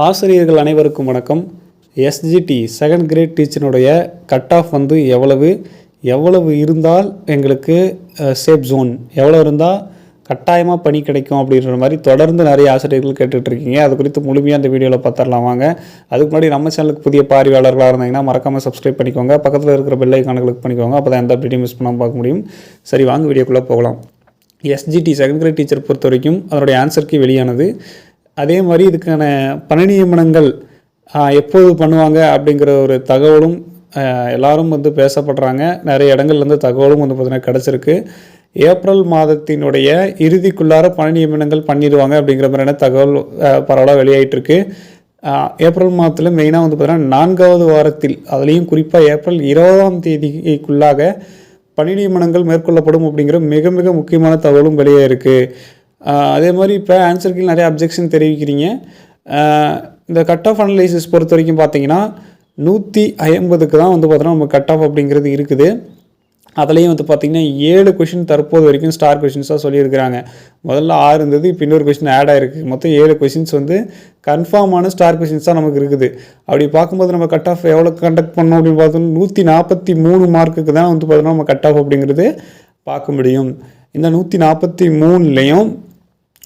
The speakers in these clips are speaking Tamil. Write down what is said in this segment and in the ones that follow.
ஆசிரியர்கள் அனைவருக்கும் வணக்கம். எஸ்ஜிடி செகண்ட் கிரேட் டீச்சருடைய கட் ஆஃப் வந்து எவ்வளவு? எவ்வளவு இருந்தால் எங்களுக்கு சேஃப் ஜோன் எவ்வளோ இருந்தால் கட்டாயமாக பணி கிடைக்கும் அப்படின்ற மாதிரி தொடர்ந்து நிறைய ஆசிரியர்கள் கேட்டுட்ருக்கீங்க. அது குறித்து முழுமையாக அந்த வீடியோவில் பார்த்துடலாம் வாங்க. அதுக்கு முன்னாடி நம்ம சேனலுக்கு புதிய பார்வையாளர்களாக இருந்தீங்கன்னா மறக்காமல் சப்ஸ்கிரைப் பண்ணிக்கோங்க. பக்கத்தில் இருக்கிற பெல் ஐக்கானை கிளிக் பண்ணிக்கோங்க. அப்போ தான் எந்த வீடியோ மிஸ் பண்ணாமல் பார்க்க முடியும். சரி வாங்க வீடியோக்குள்ளே போகலாம். எஸ்ஜிடி செகண்ட் கிரேட் டீச்சர் பொறுத்த வரைக்கும் அதனுடைய ஆன்சருக்கு வெளியானது அதே மாதிரி இதுக்கான பணி நியமனங்கள் எப்போது பண்ணுவாங்க அப்படிங்கிற ஒரு தகவலும் எல்லாரும் வந்து பேசப்படுறாங்க. நிறைய இடங்கள்லேருந்து தகவலும் வந்து பார்த்திங்கன்னா கிடச்சிருக்கு. ஏப்ரல் மாதத்தினுடைய இறுதிக்குள்ளார பணி நியமனங்கள் பண்ணிடுவாங்க அப்படிங்கிற மாதிரியான தகவல் பரவலாக வெளியாகிட்டுருக்கு ஏப்ரல் மாதத்தில் மெயினாக வந்து பார்த்திங்கன்னா நான்காவது வாரத்தில் அதுலேயும் குறிப்பாக ஏப்ரல் இருபதாம் தேதிக்குள்ளாக பணி நியமனங்கள் மேற்கொள்ளப்படும் அப்படிங்கிற மிக மிக முக்கியமான தகவலும் வெளியே இருக்குது அதே மாதிரி இப்போ ஆன்சருக்கு நிறைய அப்ஜெக்ஷன் தெரிவிக்கிறீங்க. இந்த கட் ஆஃப் அனலைசிஸ் பொறுத்த வரைக்கும் பார்த்தீங்கன்னா நூற்றி ஐம்பதுக்கு தான் வந்து பார்த்தோன்னா நம்ம கட் ஆஃப் அப்படிங்கிறது இருக்குது. அதுலேயும் வந்து பார்த்திங்கன்னா ஏழு கொஷின் தற்போது வரைக்கும் ஸ்டார் கொஷின்ஸாக சொல்லியிருக்கிறாங்க. முதல்ல ஆறு இருந்தது இப்போ இன்னொரு கொஷின் ஆட் ஆகிருக்கு மொத்தம் ஏழு கொஷின்ஸ் வந்து கன்ஃபார்மான ஸ்டார் கொஷின்ஸ் தான் நமக்கு இருக்குது. அப்படி பார்க்கும்போது நம்ம கட் ஆஃப் எவ்வளோ கண்டக்ட் பண்ணோம் அப்படின்னு பார்த்தோம்னா நூற்றி நாற்பத்தி மூணு மார்க்குக்கு தான் வந்து பார்த்தோன்னா நம்ம கட் ஆஃப் அப்படிங்கிறது பார்க்க முடியும். இந்த நூற்றி நாற்பத்தி மூணுலேயும்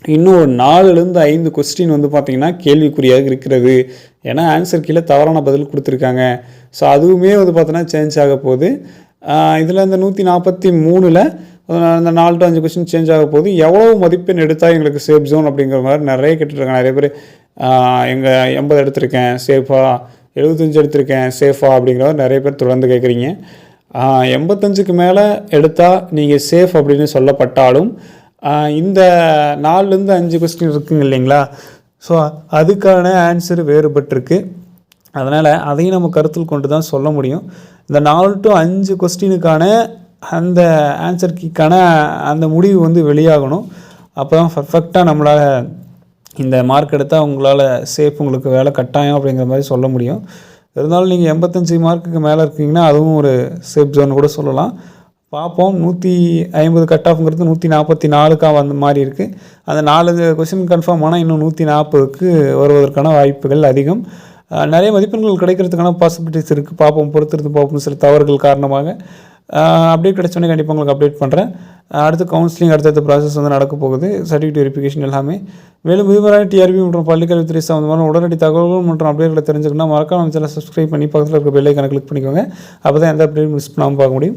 இன்னும் ஒரு நாலுலேருந்து ஐந்து கொஸ்டின் வந்து பார்த்தீங்கன்னா கேள்விக்குறியாக இருக்கிறது. ஏன்னா ஆன்சர் கீழே தவறான பதில் கொடுத்துருக்காங்க. ஸோ அதுவுமே வந்து பார்த்தோன்னா சேஞ்ச் ஆக போகுது. இதில் இந்த நூற்றி நாற்பத்தி மூணில் அந்த நாலு டு அஞ்சு கொஸ்டின் சேஞ்ச் ஆக போகுது. எவ்வளோ மதிப்பெண் எடுத்தால் எங்களுக்கு சேஃப் ஜோன் அப்படிங்கிற மாதிரி நிறைய கேட்டுட்ருக்காங்க. நிறைய பேர் எங்கள் எண்பது எடுத்திருக்கேன் சேஃபாக எழுபத்தஞ்சு எடுத்திருக்கேன் சேஃபா அப்படிங்கிற மாதிரி நிறைய பேர் தொடர்ந்து கேட்குறீங்க. எண்பத்தஞ்சுக்கு மேலே எடுத்தால் நீங்கள் சேஃப் அப்படின்னு சொல்லப்பட்டாலும் இந்த நாலுலேருந்து அஞ்சு கொஸ்டின் இருக்குங்க இல்லைங்களா? ஸோ அதுக்கான ஆன்சர் வேறுபட்டிருக்கு. அதனால் அதையும் நம்ம கருத்தில் கொண்டு தான் சொல்ல முடியும். இந்த நாலு டு அஞ்சு கொஸ்டினுக்கான அந்த ஆன்சர் கீக்கான அந்த முடிவு வந்து வெளியாகணும். அப்போ தான் பர்ஃபெக்டாக நம்மளால் இந்த மார்க் எடுத்தால் உங்களால் சேஃப் உங்களுக்கு வேலை கட்டாயம் அப்படிங்கிற மாதிரி சொல்ல முடியும். இருந்தாலும் நீங்கள் எண்பத்தஞ்சு மார்க்குக்கு மேலே இருக்கீங்கன்னா அதுவும் ஒரு சேஃப் ஜோன் கூட சொல்லலாம். பார்ப்போம். நூற்றி ஐம்பது கட் ஆஃப்ங்கிறது நூற்றி நாற்பத்தி நாலுக்காக வந்த மாதிரி இருக்குது அந்த நாலு கொஸ்டின் கன்ஃபார்ம் ஆனால் இன்னும் நூற்றி நாற்பதுக்கு வருவதற்கான வாய்ப்புகள் அதிகம். நிறைய மதிப்பெண்கள் கிடைக்கிறதுக்கான பாசிபிலிட்டிஸ் இருக்குது பார்ப்போம். பொறுத்திருந்து பார்ப்போம். சில தவறுகள் காரணமாக. அப்டேட் கிடைச்சோன்னே கண்டிப்பாக உங்களுக்கு அப்டேட் பண்ணுறேன் அடுத்து கவுன்சிலிங் அடுத்தடுத்த ப்ராசஸ் வந்து நடக்க போகுது. சர்டிஃபிகேட் வெரிஃபிகேஷன் எல்லாமே. மேலும் இதுவரை டிஆர்பி மற்றும் பள்ளிக்கல்வித்துறை சம்மந்தமான உடனடி தகவல்கள் மற்றும் அப்டேட்களை தெரிஞ்சுக்கணும் மறக்காம சேனல் சப்ஸ்கிரைப் பண்ணி பக்கத்தில் இருக்க பெல்லைக்கான கிளிக் பண்ணிக்கோங்க. அப்போ தான் எந்த அப்டேட் மிஸ் பண்ணாமல் பார்க்க முடியும்.